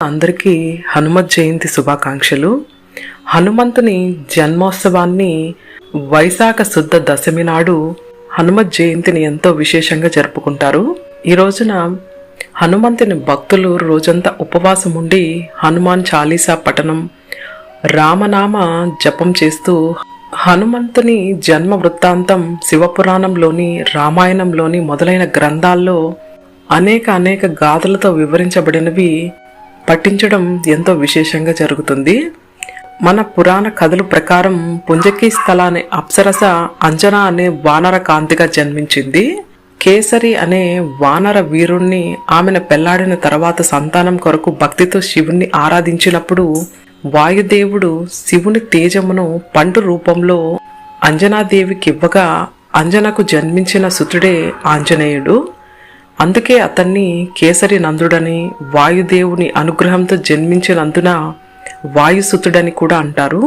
అందరికీ హనుమత్ జయంతి శుభాకాంక్షలు. హనుమంతుని జన్మోత్సవాన్ని వైశాఖ శుద్ధ దశమి నాడు హనుమత్ జయంతిని ఎంతో విశేషంగా జరుపుకుంటారు. ఈ రోజున హనుమంతుని భక్తులు రోజంతా ఉపవాసం ఉండి హనుమాన్ చాలీసా పఠనం రామనామ జపం చేస్తూ హనుమంతుని జన్మ వృత్తాంతం శివపురాణంలోని రామాయణంలోని మొదలైన గ్రంథాల్లో అనేక అనేక గాథలతో వివరించబడినవి పఠించడం ఎంతో విశేషంగా జరుగుతుంది. మన పురాణ కథల ప్రకారం పుంజకి స్థల అనే అప్సరస అంజనా అనే వానర కాంతిగా జన్మించింది. కేసరి అనే వానర వీరుణ్ణి ఆమెను పెళ్ళాడిన తర్వాత సంతానం కొరకు భక్తితో శివుణ్ణి ఆరాధించినప్పుడు వాయుదేవుడు శివుని తేజమును పండు రూపంలో అంజనాదేవికివ్వగా అంజనకు జన్మించిన సుతుడే ఆంజనేయుడు. అందుకే అతన్ని కేసరి నందుడని వాయుదేవుని అనుగ్రహంతో జన్మించినందున వాయుసుతుడని కూడా అంటారు.